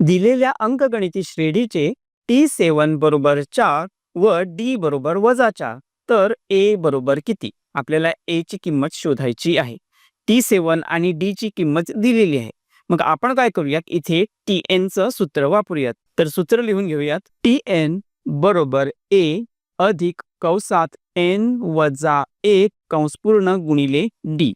दिलेल्या अंकगणिती श्रेणीचे टी सेवन बरोबर चार व डी बरोबर वजा चार. तर ए बरोबर किती? आपल्याला ए ची किंमत शोधायची आहे. टी सेवन आणि डी ची किंमत दिलेली आहे. मग आपण काय करूयात? इथे टी एन सूत्र वापरूयात. तर सूत्र लिहून घेऊयात. टी एन बरोबर ए अधिक कंसात एन वजा एक कंस पूर्ण गुणिले डी.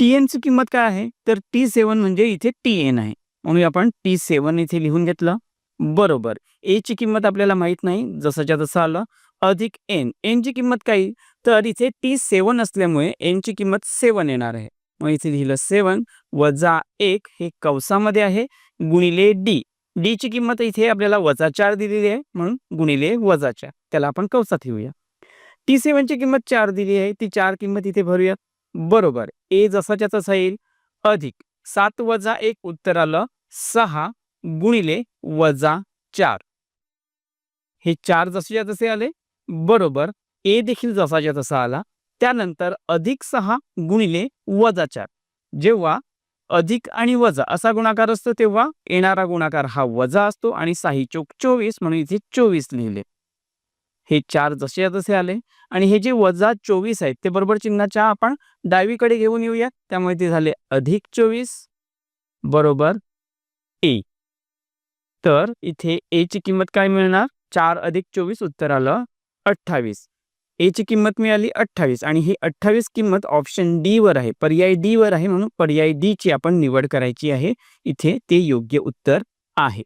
टी एन ची किंमत काय आहे? तर टी सेवन म्हणजे इथे टी एन आहे. म्हणून आपण टी सेवन इथे लिहून घेतलं. बरोबर. ए ची किंमत आपल्याला माहीत नाही जसंच्या तसं आलं. अधिक एन एन ची किंमत काही तर इथे टी सेवन असल्यामुळे एन ची किंमत सेवन येणार आहे. मग इथे लिहिलं सेवन वजा एक हे कवसामध्ये आहे गुणिले डी डी ची किंमत इथे आपल्याला वजा चार दिलेली आहे म्हणून गुणिले वजा चार. त्याला आपण कवसात ठेवूया. टी सेवनची किंमत चार दिली आहे ती चार किंमत इथे भरूयात. बरोबर. ए जसाच्या तसा येईल. अधिक सात वजा एक उत्तर आलं. सहा गुणिले वजा चार. हे चार जसेच्या तसे आले बरोबर ए देखील जसाच्या तसा आला त्यानंतर अधिक सहा गुणिले वजा चार. जेव्हा अधिक आणि वजा असा गुणाकार असतो तेव्हा येणारा गुणाकार हा वजा असतो आणि साही चोक चोवीस म्हणून इथे चोवीस लिहिले. हे चार जसे तसे आले आणि हे जे वजा चोवीस आहेत ते बरोबर चिन्हाच्या आपण डावीकडे घेऊन येऊया त्यामुळे ते झाले अधिक चोवीस. बरोबर ए. तर इथे ए ची किंमत काय मिळणार? चार अधिक चोवीस उत्तर आलं अठ्ठावीस. ए ची किंमत मिळाली अठ्ठावीस आणि ही अठ्ठावीस किंमत ऑप्शन डी वर आहे. पर्याय डी वर आहे म्हणून पर्याय डी ची आपण निवड करायची आहे. इथे ते योग्य उत्तर आहे.